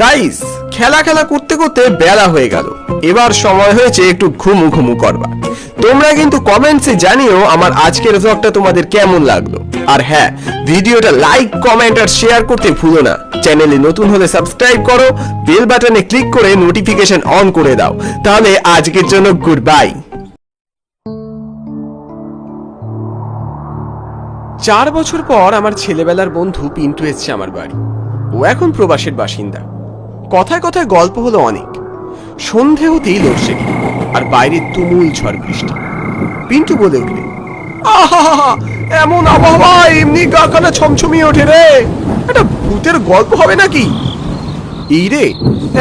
Guys খেলা খেলা করতে করতে বেলা হয়ে গেল। এবার সময় হয়েছে একটু ঘুমু ঘুমু করবা তোমরা কিন্তু কমেন্টসে জানিও আমার আজকের ব্লগটা তোমাদের কেমন লাগল। আর হ্যাঁ ভিডিওটা লাইক কমেন্ট আর শেয়ার করতে ভুলো না। চ্যানেলে নতুন হলে সাবস্ক্রাইব করো বেল বাটনে ক্লিক করে নোটিফিকেশন অন করে দাও। তাহলে আজকের জন্য গুড বাই চার বছর পর আমার ছেলেবেলার বন্ধু পিন্টু এসছে আমার বাড়ি। ও এখন প্রবাসের বাসিন্দা। কথায় কথায় গল্প হলো অনেক। সন্ধে হতেই লোডশেডিং আর বাইরে তুমুল ঝড় বৃষ্টি। পিন্টু বলে উঠলে এমন আবহাওয়া এমনি গা কানা ছমছমিয়ে ওঠে রে। একটা ভূতের গল্প হবে নাকি? এই রে,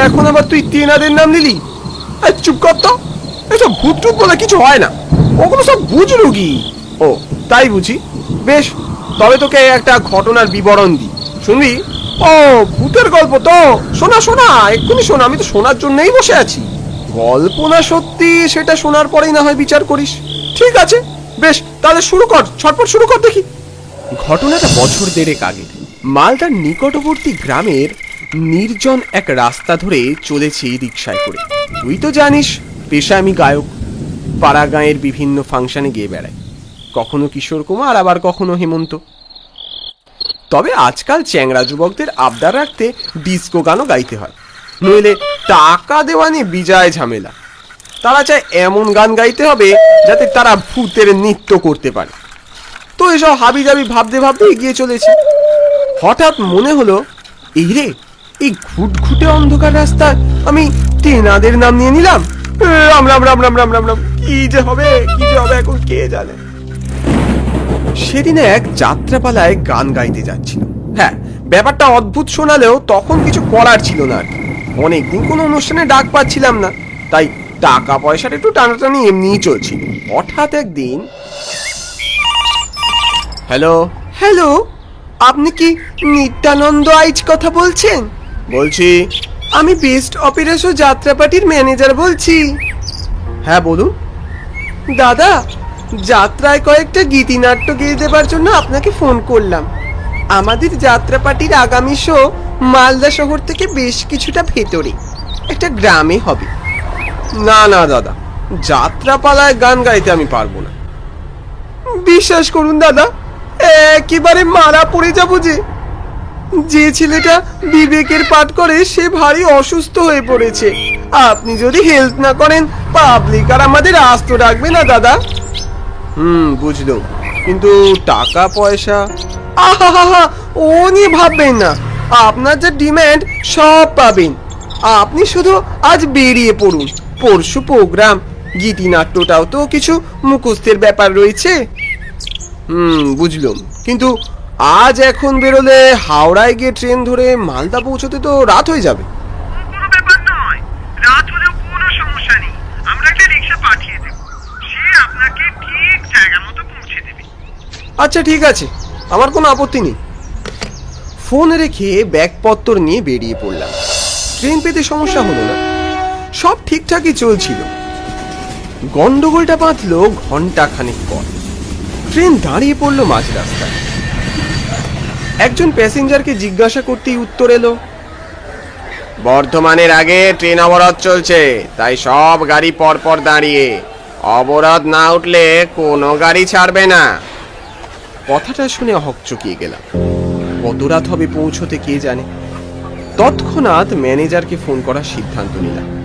এখন আবার তুই তেনাদের নাম নিলি? চুপ কর তো। এসব ভূত টুত বলে কিছু হয় না। ওগুলো সব বুঝ রুগী। ও, তাই বুঝি। বেশ, তবে তোকে একটা ঘটনার বিবরণ দি শুনবি? ও ভূতের গল্প তো। শোনা শোনা এক্ষুনি শোনা আমি তো শোনার জন্যই বসে আছি। গল্প না সত্যি সেটা শোনার পরেই না হয় বিচার করিস। ঠিক আছে বেশ তাহলে শুরু কর ছটপট শুরু কর দেখি। ঘটনাটা বছর দেড়েক আগে মালদার নিকটবর্তী গ্রামের নির্জন এক রাস্তা ধরে চলেছি রিক্সায় করে। তুই তো জানিস পেশা আমি গায়ক। পাড়া গাঁয়ের বিভিন্ন ফাংশনে গিয়ে বেড়াই। কখনো কিশোর কুমার আবার কখনো হেমন্ত। তবে আজকাল চ্যাংরা যুবকদের আবদার রাখতে ডিস্কো গানও গাইতে হয়। নইলে টাকা দেওয়া নিয়ে বিজয় ঝামেলা। তারা চায় এমন গান গাইতে হবে যাতে তারা ভূতের নৃত্য করতে পারে। তো এসব হাবি জাবি ভাবতে ভাবতে এগিয়ে চলেছে। হঠাৎ মনে হলো, এই রে, এই ঘুটঘুটে অন্ধকার রাস্তায় আমি তেনাদের নাম নিয়ে নিলাম? রাম রাম রাম রাম রাম রাম রাম, কি যে হবে, কি যে হবে, এখন কে জানে? সেদিন এক যাত্রাপালায় গান গাইতে যাচ্ছিল। হ্যাঁ ব্যাপারটা অদ্ভুত শোনালেও তখন কিছু করার ছিল না আর কি। অনেকদিন কোনো অনুষ্ঠানে ডাক পাচ্ছিলাম না তাই টাকা পয়সাটা একটু টানাটানি এমনিই চলছিল। হঠাৎ একদিন হ্যালো? হ্যালো আপনি কি নিত্যানন্দ আইচ কথা বলছেন? বলছি। আমি বেস্ট অপেরা শো যাত্রাপাটির ম্যানেজার বলছি। হ্যাঁ বলুন। দাদা যাত্রায় কয়েকটা গীতিনাট্য গেয়ে দেবার জন্য আপনাকে ফোন করলাম। আমাদের যাত্রা পার্টির আগামী শো মালদা শহর থেকে বেশ কিছুটা ভেতরে। একটা গ্রামে হবে। না না, দাদা, যাত্রাপালায় গান গাইতে আমি পারব না। বিশ্বাস করুন, দাদা, একেবারে মারা পড়ে যাব যে। যে ছেলেটা বিবেকের পাঠ করে সে ভারী অসুস্থ হয়ে পড়েছে। আপনি যদি হেল্প না করেন পাবলিক আর আমাদের আস্ত রাখবে না, দাদা। হুম, বুঝলো। কিন্তু টাকা, পয়সা? আহা ও নিয়ে ভাববেন না। আপনার যা ডিমান্ড, সব পাবেন। আপনি শুধু আজ বেরিয়ে পড়ুন। পরশু প্রোগ্রাম, গীতিনাট্যটাও তো কিছু মুখস্থের ব্যাপার রয়েছে। হুম বুঝলাম কিন্তু আজ এখন বেরোলে হাওড়ায় গিয়ে ট্রেন ধরে মালদা পৌঁছতে তো রাত হয়ে যাবে কোনো ব্যাপার নয় রাত হলেও কোনো সমস্যা নেই আমরা একটা রিক্সা পাঠিয়ে দেব সে আপনাকে ঠিক জায়গা মতো পৌঁছে দেবে আচ্ছা ঠিক আছে। আমার কোনো আপত্তি নেই। ফোন রেখে ব্যাগপত্তর নিয়ে বেরিয়ে পড়লাম। ট্রেন পেতে সমস্যা হলো না। সব ঠিকঠাকই চলছিল। গন্ডগোলটা বাঁধলো ঘণ্টা খানেক পর। ট্রেন দাঁড়িয়ে পড়ল মাঝ রাস্তায়। একজন প্যাসেঞ্জারকে জিজ্ঞাসা করতেই উত্তর এলো, বর্ধমানের আগে ট্রেন অবরোধ চলছে, তাই সব গাড়ি পরপর দাঁড়িয়ে। অবরোধ না উঠলে কোনো গাড়ি ছাড়বে না। কথাটা শুনে হকচকিয়ে গেলাম। কত রাত হবে পৌঁছতে কে জানে? তৎক্ষণাৎ ম্যানেজারকে ফোন করার সিদ্ধান্ত নিলাম।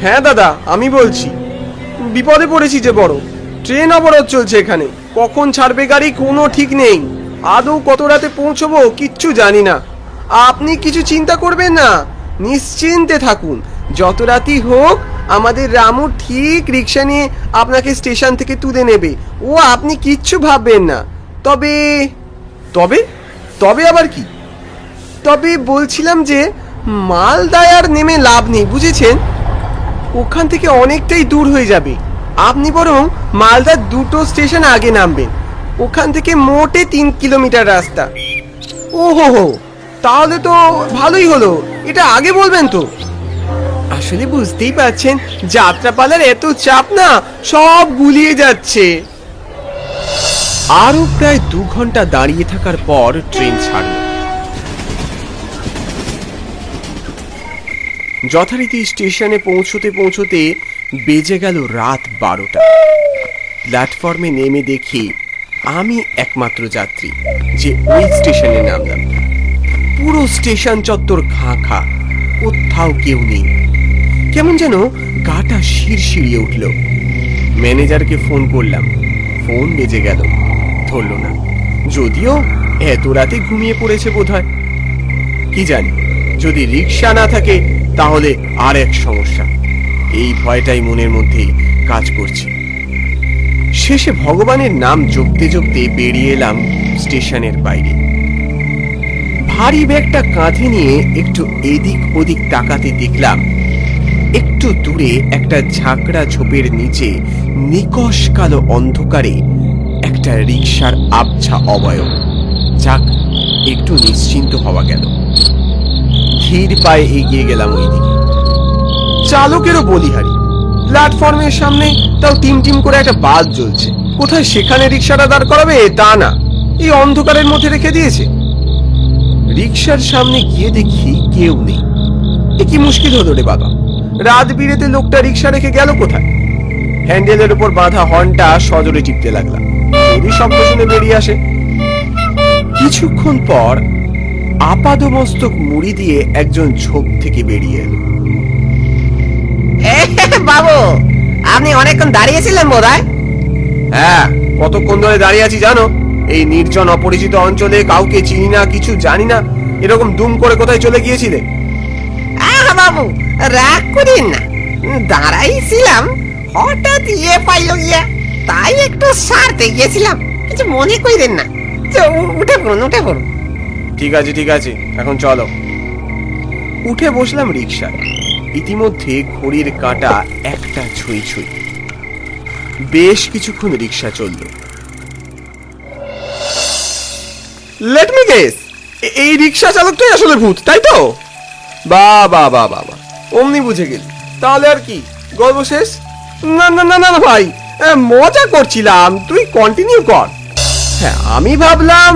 হ্যাঁ দাদা, আমি বলছি, বিপদে পড়েছি যে বড়। ট্রেন অবরোধ চলছে এখানে। কখন ছাড়বে গাড়ি কোনো ঠিক নেই। আদৌ কত রাতে পৌঁছবো কিচ্ছু জানি না। আপনি কিছু চিন্তা করবেন না। নিশ্চিন্তে থাকুন। যত রাতই হোক আমাদের রামু ঠিক রিক্সা নিয়ে আপনাকে স্টেশন থেকে তুলে নেবে। ও আপনি কিচ্ছু ভাববেন না। তবে তবে? তবে আবার কি? তবে বলছিলাম যে মালদায় আর নেমে লাভ নেই, বুঝেছেন? ওখান থেকে অনেকটাই দূর হয়ে যাবে। আপনি বরং মালদার দুটো স্টেশন আগে নামবেন। ওখান থেকে মোটে তিন কিলোমিটার রাস্তা। ও হো হো তাহলে তো ভালোই হলো। এটা আগে বলবেন তো। আসলে বুঝতেই পারছেন, যাত্রাপালার এত চাপ না, সব গুলিয়ে যাচ্ছে। আরও প্রায় দু ঘণ্টা দাঁড়িয়ে থাকার পর ট্রেন ছাড়ল। যথারীতি স্টেশনে পৌঁছতে পৌঁছতে বেজে গেল রাত বারোটা। প্ল্যাটফর্মে নেমে দেখি, আমি একমাত্র যাত্রী, যে ওই স্টেশনে নামলাম। পুরো স্টেশন চত্বর খাঁ খা, কোথাও কেউ নেই। কেমন যেন গাটা শিরশিরিয়ে উঠল। ম্যানেজারকে ফোন করলাম। ফোন বেজে গেল। ধরল না। যদিও এত রাতে ঘুমিয়ে পড়েছে বোধহয়। কি জানি, যদি রিক্সা না থাকে তাহলে আর এক সমস্যা। এই ভয়টাই মনের মধ্যে কাজ করছে। শেষে ভগবানের নাম জপতে জপতে বেরিয়ে এলাম স্টেশনের বাইরে। ভারী ব্যাগটা কাঁধে নিয়ে একটু এদিক ওদিক তাকাতে দেখলাম একটু দূরে একটা ঝাঁকড়া ঝোপের নিচে নিকশ কালো অন্ধকারে একটা রিক্সার আবছা অবয়ব। যাক, একটু নিশ্চিন্ত হওয়া গেল। ধীর পায়ে এগিয়ে গেলাম ওইদিকে। চালকেরও বলিহারি। প্ল্যাটফর্মের সামনে তাও টিম টিম করে একটা বাস জ্বলছে। কোথায় সেখানে রিক্সাটা দাঁড় করাবে, তা না। এই অন্ধকারের মধ্যে রেখে দিয়েছে। রিক্সার সামনে গিয়ে দেখি কেউ নেই। কি মুশকিল হলো রে বাবা? রাত বিরেতে লোকটা রিক্সা রেখে গেল কোথায়? হ্যান্ডেলের উপর বাঁধা হর্নটা সজোরে টিপতে লাগলাম যদি শব্দ শুনে বেরিয়ে আসে। কিছুক্ষণ পর আপাদমস্তক মুড়ি দিয়ে একজন ঝোপ থেকে বেরিয়ে এলো। বাবু আপনি অনেকক্ষণ দাঁড়িয়েছিলেন বোধ হয় হ্যাঁ কতক্ষণ ধরে দাঁড়িয়ে আছি জানো? এই নির্জন অপরিচিত অঞ্চলে কাউকে চিনি না কিছু জানি না। এরকম দুম করে কোথায় চলে গিয়েছিলে? বাবু রাগ করিন না। দাঁড়াইছিলাম, হঠাৎ ইয়ে পাইল গিয়া, তাই একটু সারতে গিয়েছিলাম। কিছু মনে করিলেন না। উঠে পড়ুন উঠে পড়ুন। ঠিক আছে ঠিক আছে, এখন চলো। উঠে বসলাম রিক্সায় ইতিমধ্যে ঘড়ির কাঁটা একটা ছুঁই ছুঁই। বেশ কিছুক্ষণ রিক্সা চলল। লেট মি গেস এই রিক্সা চালকটাই আসলে ভূত, তাই তো? বা বা বা বা বা। অমনি বুঝে গেলি। তাহলে আর কি? গল্প শেষ? না না না না ভাই মজা করছিলাম। তুই কন্টিনিউ কর। হ্যাঁ আমি ভাবলাম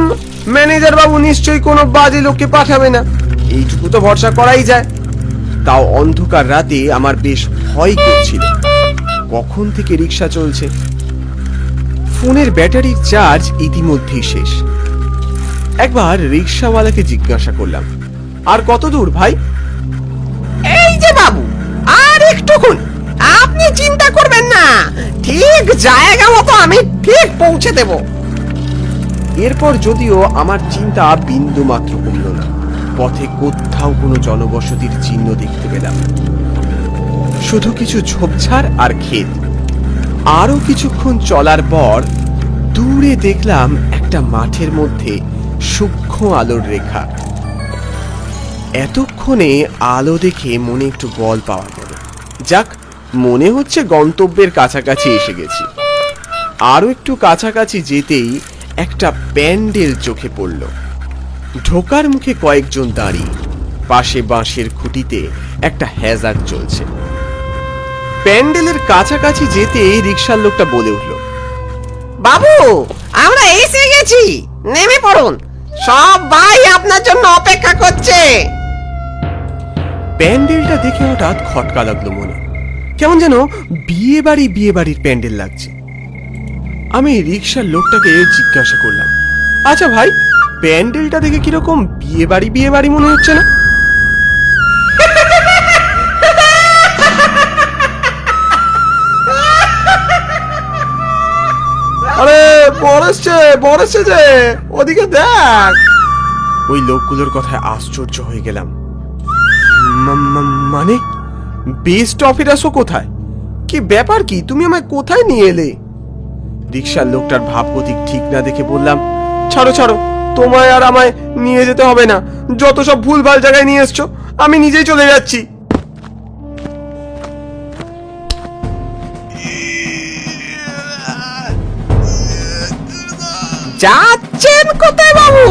ম্যানেজার বাবু নিশ্চয়ই কোনো বাজে লোককে পাঠাবে না। এইটুকু তো ভরসা করাই যায়। তাও অন্ধকার রাতে আমার বেশ ভয় করছিল। কখন থেকে রিক্সা চলছে? ফোনের ব্যাটারির চার্জ ইতিমধ্যেই শেষ। একবার রিক্সাওয়ালাকে জিজ্ঞাসা করলাম, আর কত দূর ভাই? যে বাবু, আর একটুক্ষণ আপনি চিন্তা করবেন না, ঠিক জায়গা মতো আমি ঠিক পৌঁছে দেব। এরপর যদিও আমার চিন্তা বিন্দু মাত্র না, পথে কোথাও কোনো জনবসতির চিহ্ন দেখতে পেলাম। শুধু কিছু ঝোপঝাড় আর ক্ষেত। আরও কিছুক্ষণ চলার পর দূরে দেখলাম একটা মাঠের মধ্যে সূক্ষ্ম আলোর রেখা। এতক্ষণে আলো দেখে মনে একটু বল পাওয়া গেল। যাক, মনে হচ্ছে গন্তব্যের কাছাকাছি এসে গেছি। আরও একটু কাছাকাছি যেতেই একটা প্যান্ডেল চোখে পড়ল। ঢোকার মুখে কয়েকজন দাঁড়িয়ে পাশে বাঁশের খুঁটিতে একটা হ্যাজার চলছে। প্যান্ডেলের কাছাকাছি যেতেই রিক্সার লোকটা বলে উঠল, বাবু, আমরা এসে গেছি, নেমে পড়ুন। সব ভাই আপনার জন্য অপেক্ষা করছে। প্যান্ডেলটা দেখে হঠাৎ খটকা লাগল মনে। কেমন যেন বিয়ে বাড়ি বিয়ে বাড়ির প্যান্ডেল লাগছে। আমি রিক্সার লোকটাকে জিজ্ঞাসা করলাম আচ্ছা ভাই প্যান্ডেলটা দেখে কীরকম বিয়ে বাড়ি বিয়ে বাড়ি মনে হচ্ছে না? আরে বড় এসছে যে ওদিকে দেখ। ওই লোকগুলোর কথায় আশ্চর্য হয়ে গেলাম। মানে? বেস্ট আসো কোথায়? কি ব্যাপার কি? তুমি আমায় কোথায় নিয়ে এলে? রিক্সার লোকটার ভাবগতিক ঠিক না দেখে বললাম, ছাড়ো ছাড়ো, তোমায় আর আমায় নিয়ে যেতে হবে না। যত সব ভুলভাল জায়গায় নিয়ে এসছো, আমি নিজেই চলে যাচ্ছি। যাচ্ছেন কোথায় বাবু?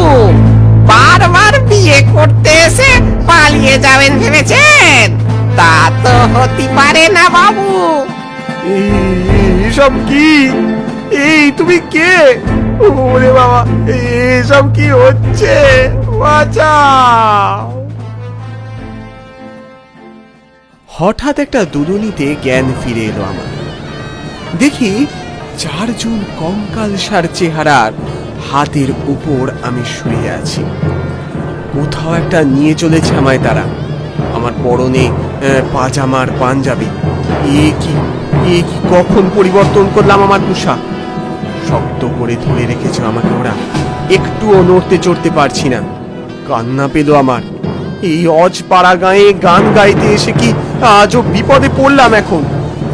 বারবার বিয়ে করতে এসে পালিয়ে যাবেন ভেবেছেন? তা তো হতে পারে না বাবু। এই- এসব কি? এই তুমি কে? ওরে বাবা এসব কি হচ্ছে? বাঁচাও। হঠাৎ একটা দুদুনিতে জ্ঞান ফিরে এলো আমার। দেখি চারজন কঙ্কালসার চেহারার হাতের উপর আমি শুয়ে আছি। কোথাও একটা নিয়ে চলেছে আমায় তারা। আমার পরনে পাজামার পাঞ্জাবি। এ কি এ কি কখন পরিবর্তন করলাম আমার পোশাক? শক্ত করে ধরে রেখেছে আমাকে ওরা। একটুও নড়তে চড়তে পারছি না। কান্না পেল আমার। এই অজ পাড়া গায়ে গান গাইতে এসে কি আজও বিপদে পড়লাম এখন?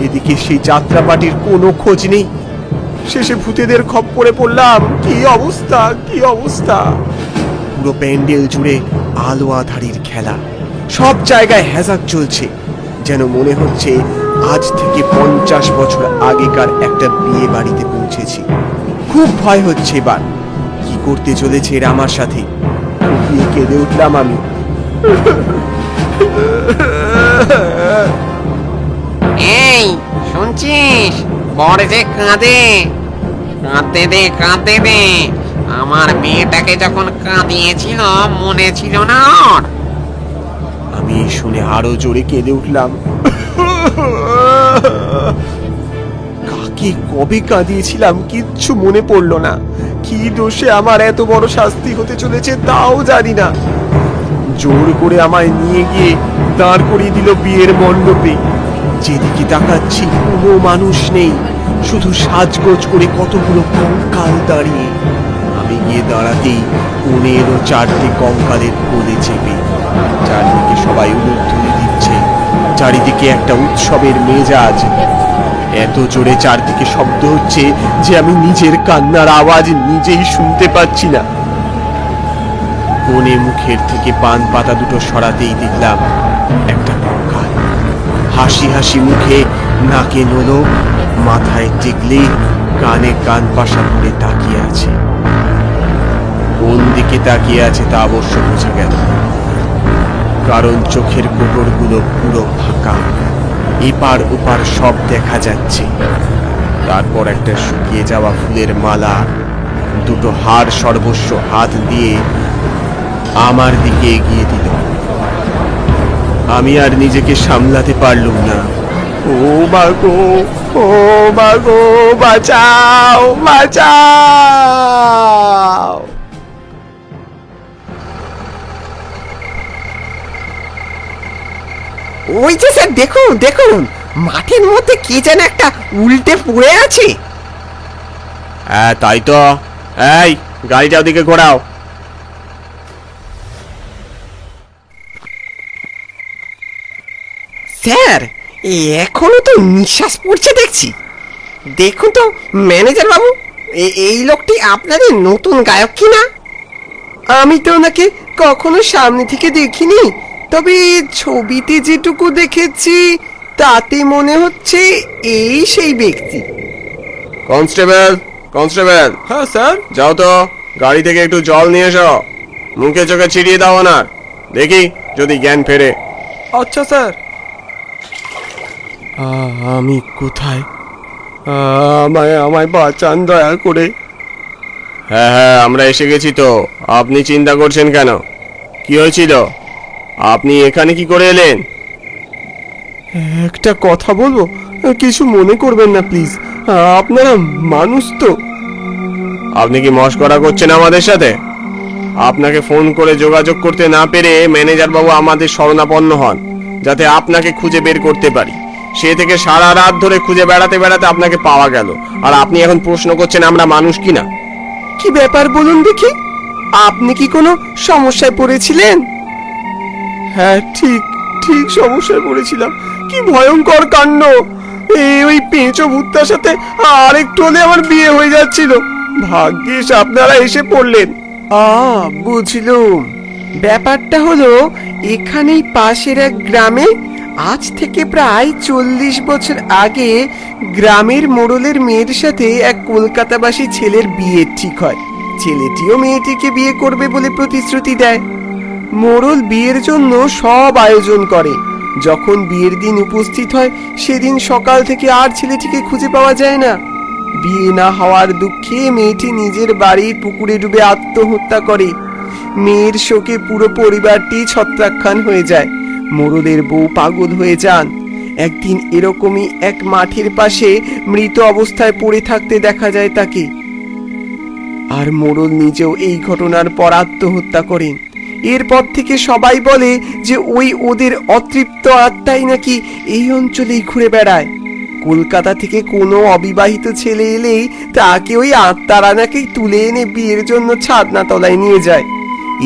এদিকে সেই যাত্রাপাটির কোনো খোঁজ নেই। শেষে ভূতেদের খপ্পরে পড়লাম। কি অবস্থা কি অবস্থা? পুরো প্যান্ডেল জুড়ে আলো আধারির খেলা। সব জায়গায় হ্যাজাক চলছে। যেন মনে হচ্ছে আজ থেকে পঞ্চাশ বছর আগেকার একটা বিয়ে বাড়িতে পৌঁছেছি। খুব ভয় হচ্ছে এবার। কি করতে চলেছে এরা আমার সাথে? গিয়ে কেঁদে উঠলাম আমি। এই, শুনছিস? বড় যে কাঁদে, কাঁদতে দে কাঁদতে দে। আমার মেয়েটাকে যখন কাঁদিয়েছিল, মনে ছিল না ওর। আমি শুনে আরও জোরে কেঁদে উঠলাম। কাকে কবে কাঁদিয়েছিলাম কিচ্ছু মনে পড়ল না। কি দোষে আমার এত বড় শাস্তি হতে চলেছে তাও জানি না। জোর করে আমায় নিয়ে গিয়ে দাঁড় করিয়ে দিল বিয়ের মণ্ডপে। যেদিকে তাকাচ্ছি, কোনো মানুষ নেই। শুধু সাজগোজ করে কতগুলো কঙ্কাল দাঁড়িয়ে। আমি গিয়ে দাঁড়াতেই এলো চারটে কঙ্কালের কোলে চেপে। চারদিকে সবাই উলুধ্বনি দিচ্ছে। চারিদিকে একটা উৎসবের মেজাজ। এত জোরে চারদিকে শব্দ হচ্ছে যে আমি নিজের কান্নার আওয়াজ নিজেই শুনতে পাচ্ছি না। কোণে মুখের থেকে পান পাতা দুটো সরাতেই দেখলাম, একটা হাসি হাসি মুখে নাকে নলো মাথায় টিকলি কানে কান পাশা করে তাকিয়ে আছে। কোন দিকে তাকিয়ে আছে তা অবশ্য বোঝা গেল কারণ চোখের কোটরগুলো পুরো ফাঁকা। এপার ওপার সব দেখা যাচ্ছে। তারপর একটা শুকিয়ে যাওয়া ফুলের মালা, দুটো হাড় সর্বস্ব হাত দিয়ে আমার দিকে এগিয়ে দিল। আমি আর নিজেকে সামলাতে পারলুম না। ও মাগো ও মাগো বাঁচাও বাঁচাও। ওই যে স্যার দেখুন দেখুন মাঠের মধ্যে কে যেন একটা উল্টে পড়ে আছে। হ্যাঁ তাই তো। এই গাড়িটা ওদিকে ঘোরাও। স্যার এখনও তো নিঃশ্বাস পড়ছে দেখছি। দেখুন তো ম্যানেজার বাবু এ- এই লোকটি আপনাদের নতুন গায়ক কি না? আমি তো ওনাকে কখনো সামনে থেকে দেখিনি তবে ছবিতে যেটুকু দেখেছি তাতে মনে হচ্ছে এই সেই ব্যক্তি। Constable constable. হ্যাঁ স্যার। যাও তো গাড়ি থেকে একটু জল নিয়ে এসো। মুখে চোখে ছিটিয়ে দাও না দেখি যদি জ্ঞান ফেরে। আচ্ছা স্যার। আমি কোথায়? আমায় আমায় বাঁচান দয়া করে। হ্যাঁ হ্যাঁ আমরা এসে গেছি তো। আপনি চিন্তা করছেন কেন? কি হয়েছিল? আপনি এখানে কি করে এলেন? একটা কথা বলব? কিছু মনে করবেন না প্লিজ। আপনারা মানুষ তো। আপনি কি মস্করা করছেন আমাদের সাথে? আপনাকে ফোন করে যোগাযোগ করতে না পেরে ম্যানেজার বাবু আমাদের শরণাপন্ন হন যাতে আপনাকে খুঁজে বের করতে পারি। সে থেকে সারা রাত ধরে খুঁজে বেড়াতে বেড়াতে আপনাকে পাওয়া গেল। আর আপনি এখন প্রশ্ন করছেন আমরা মানুষ কিনা? কি ব্যাপার বলুন দেখি? আপনি কি কোনো সমস্যায় পড়েছিলেন? হ্যাঁ ঠিক ঠিক সমস্যায় পড়েছিলাম। কি ভয়ঙ্কর কাণ্ড। এই ওই পেঁচো ভূতটার সাথে আর একটু হলে আমার বিয়ে হয়ে যাচ্ছিল। ভাগ্যিস আপনারা এসে পড়লেন। আ, বুঝলুম। ব্যাপারটা হলো, এখানেই পাশের এক গ্রামে আজ থেকে প্রায় চল্লিশ বছর আগে গ্রামের মোড়লের মেয়ের সাথে এক কলকাতাবাসী ছেলের বিয়ে ঠিক হয়। ছেলেটিও মেয়েটিকে বিয়ে করবে বলে প্রতিশ্রুতি দেয়। মোড়ল বিয়ের জন্য সব আয়োজন করে। যখন বিয়ের দিন উপস্থিত হয়, সেদিন সকাল থেকে আর ছেলেটিকে খুঁজে পাওয়া যায় না। বিয়ে না হওয়ার দুঃখে মেয়েটি নিজের বাড়ির পুকুরে ডুবে আত্মহত্যা করে। মেয়ের শোকে পুরো পরিবারটি ছত্রাক্ষান হয়ে যায়। মোরলের বউ পাগল হয়ে যান। একদিন এরকমই এক মাঠের পাশে মৃত অবস্থায় পড়ে থাকতে দেখা যায় তাকে। আর মোড়ল নিজেও এই ঘটনার পর আত্মহত্যা করেন। এরপর থেকে সবাই বলে যে ওই ওদের অতৃপ্ত আত্মাই নাকি এই অঞ্চলেই ঘুরে বেড়ায়। কলকাতা থেকে কোনো অবিবাহিত ছেলে এলেই তাকে ওই আত্মারা নাকি তুলে এনে বিয়ের জন্য ছাদনা তলায় নিয়ে যায়।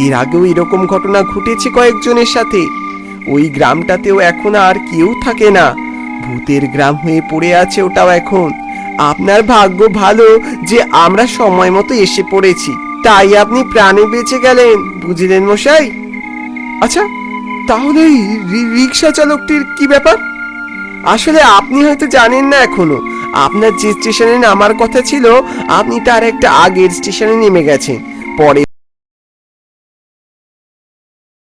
এর আগেও এরকম ঘটনা ঘটেছে কয়েকজনের সাথে। ওই গ্রামটাতেও এখন আর কেউ থাকে না। ভূতের গ্রাম হয়ে পড়ে আছে ওটাও এখন। আপনার ভাগ্য ভালো যে আমরা সময় মতো এসে পড়েছি। তাই আপনি প্রাণে বেঁচে গেলেন, বুঝলেন মশাই? আচ্ছা তাহলে রিক্সা চালকটির কি ব্যাপার? আসলে আপনি হয়তো জানেন না এখনও। আপনার যে স্টেশনে নামার কথা ছিল, আপনি তার একটা আগের স্টেশনে নেমে গেছেন। পরে